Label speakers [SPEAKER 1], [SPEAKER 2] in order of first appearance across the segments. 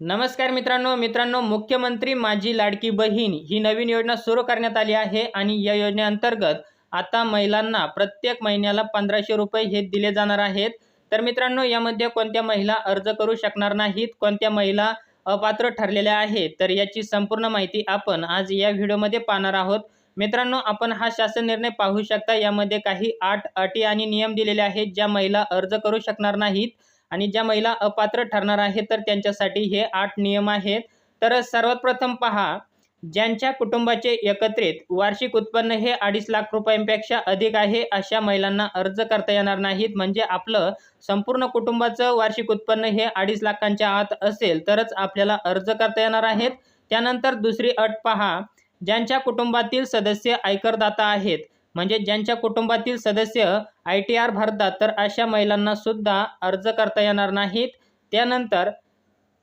[SPEAKER 1] नमस्कार मित्रांनो मित्रांनो मुख्यमंत्री माझी लाडकी बहीण ही नवीन योजना सुरू करण्यात आली आहे आणि या योजनेअंतर्गत आता महिलांना प्रत्येक महिन्याला पंधराशे रुपये हे दिले जाणार आहेत. तर मित्रांनो यामध्ये कोणत्या महिला अर्ज करू शकणार नाहीत कोणत्या महिला अपात्र ठरलेल्या आहेत तर याची संपूर्ण माहिती आपण आज या व्हिडिओमध्ये पाहणार आहोत. मित्रांनो आपण हा शासन निर्णय पाहू शकता यामध्ये काही आठ अटी आणि नियम दिलेले आहेत ज्या महिला अर्ज करू शकणार नाहीत. आणि ज्या महिला अपात्र ठरणार आहेत तर त्यांच्यासाठी हे आठ नियम आहेत. तर सर्वात प्रथम पहा ज्यांच्या कुटुंबाचे एकत्रित वार्षिक उत्पन्न हे अडीच लाख रुपयांपेक्षा अधिक आहे अशा महिलांना अर्ज करता येणार नाहीत. म्हणजे आपलं संपूर्ण कुटुंबाचं वार्षिक उत्पन्न हे अडीच लाखांच्या आत असेल तरच आपल्याला अर्ज करता येणार आहेत. त्यानंतर दुसरी अट पहा ज्यांच्या कुटुंबातील सदस्य आयकरदाता आहेत म्हणजे ज्यांच्या कुटुंबातील सदस्य आय टी आर भरतात तर अशा महिलांना सुद्धा अर्ज करता येणार नाहीत. त्यानंतर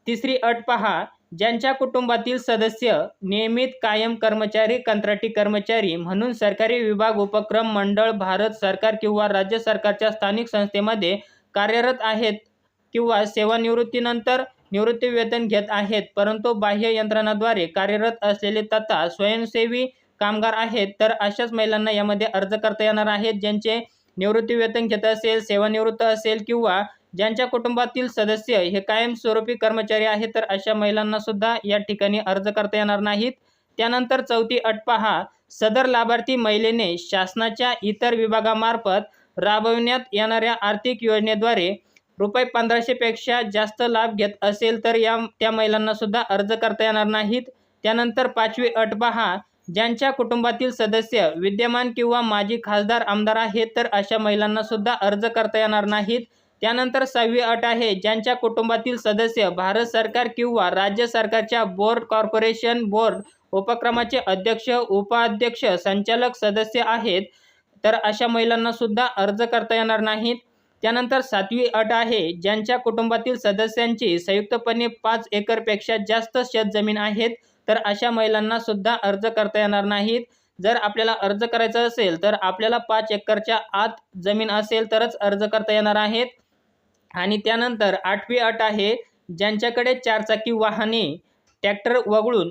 [SPEAKER 1] तिसरी अट पहा ज्यांच्या कुटुंबातील सदस्य नियमित कायम कर्मचारी कंत्राटी कर्मचारी म्हणून सरकारी विभाग उपक्रम मंडळ भारत सरकार किंवा राज्य सरकारच्या स्थानिक संस्थेमध्ये कार्यरत आहेत किंवा सेवानिवृत्तीनंतर निवृत्ती वेतन घेत आहेत परंतु बाह्य यंत्रणाद्वारे कार्यरत असलेले तथा स्वयंसेवी कामगार आहेत तर अशाच महिलांना यामध्ये अर्ज करता येणार आहेत ज्यांचे निवृत्ती वेतन घेत असेल सेवानिवृत्त असेल किंवा ज्यांच्या कुटुंबातील सदस्य हे कायमस्वरूपी कर्मचारी आहेत तर अशा महिलांना सुद्धा या ठिकाणी अर्ज करता येणार नाहीत. त्यानंतर चौथी अट पहा. सदर लाभार्थी महिलेने शासनाच्या इतर विभागामार्फत राबविण्यात येणाऱ्या आर्थिक योजनेद्वारे रुपये पंधराशेपेक्षा जास्त लाभ घेत असेल तर या त्या महिलांना सुद्धा अर्ज करता येणार नाहीत. त्यानंतर पाचवी अट पहा. ज्यांच्या कुटुंबातील सदस्य विद्यमान किंवा माजी खासदार आमदार आहेत तर अशा महिलांना सुद्धा अर्ज करता येणार नाहीत. त्यानंतर सहावी अट आहे ज्यांच्या कुटुंबातील सदस्य भारत सरकार किंवा राज्य सरकारच्या बोर्ड कॉर्पोरेशन बोर्ड उपक्रमाचे अध्यक्ष उपाध्यक्ष संचालक सदस्य आहेत तर अशा महिलांना सुद्धा अर्ज करता येणार नाहीत. त्यानंतर सातवी अट आहे ज्यांच्या कुटुंबातील सदस्यांची संयुक्तपणे पाच एकरपेक्षा जास्त शेतजमीन आहेत. तर अशा महिलांना सुद्धा अर्ज करता येणार नाहीत. जर आपल्याला अर्ज करायचा असेल तर आपल्याला पाच एकरच्या आत जमीन असेल तरच अर्ज करता येणार आहेत. आणि त्यानंतर आठवी अट आहे ज्यांच्याकडे चारचाकी वाहने ट्रॅक्टर वगळून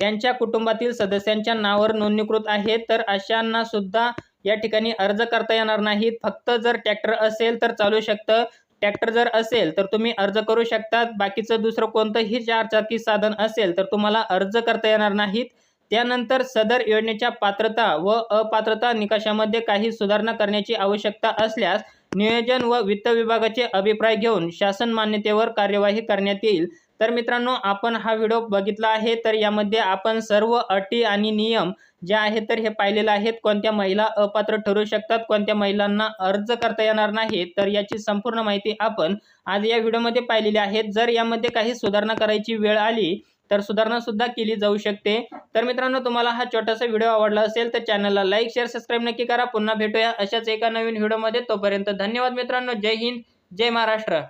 [SPEAKER 1] त्यांच्या कुटुंबातील सदस्यांच्या नावावर नोंदणीकृत आहेत तर अशांना सुद्धा या ठिकाणी अर्ज करता येणार नाहीत. फक्त जर ट्रॅक्टर असेल तर चालू शकतं. ट्रॅक्टर जर असेल तर तुम्ही अर्ज करू शकतात. बाकीचं दुसरं कोणतंही चारचाकी साधन असेल तर तुम्हाला अर्ज करता येणार नाहीत. त्यानंतर सदर योजनेच्या पात्रता व अपात्रता निकषामध्ये काही सुधारणा करण्याची आवश्यकता असल्यास नियोजन व वित्त विभागाचे अभिप्राय घेऊन शासन मान्यतेवर कार्यवाही करण्यात येईल. तर मित्रांनो आपण हा व्हिडिओ बघितला आहे तर यामध्ये आपण सर्व अटी आणि नियम जे आहेत तर हे पाहिलेले आहेत. कोणत्या महिला अपात्र ठरू शकतात कोणत्या महिलांना अर्ज करता येणार नाही तर याची संपूर्ण माहिती आपण आज या व्हिडिओमध्ये पाहिलेली आहे. जर यामध्ये काही सुधारणा करायची वेळ आली तर सुधारणा सुद्धा केली जाऊ शकते. तर मित्रांनो तुम्हाला हा छोटासा व्हिडिओ आवडला असेल तर चॅनलला लाईक शेअर सबस्क्राईब नक्की करा. पुन्हा भेटूया अशाच एका नवीन व्हिडिओमध्ये. तोपर्यंत धन्यवाद मित्रांनो. जय हिंद जय महाराष्ट्र.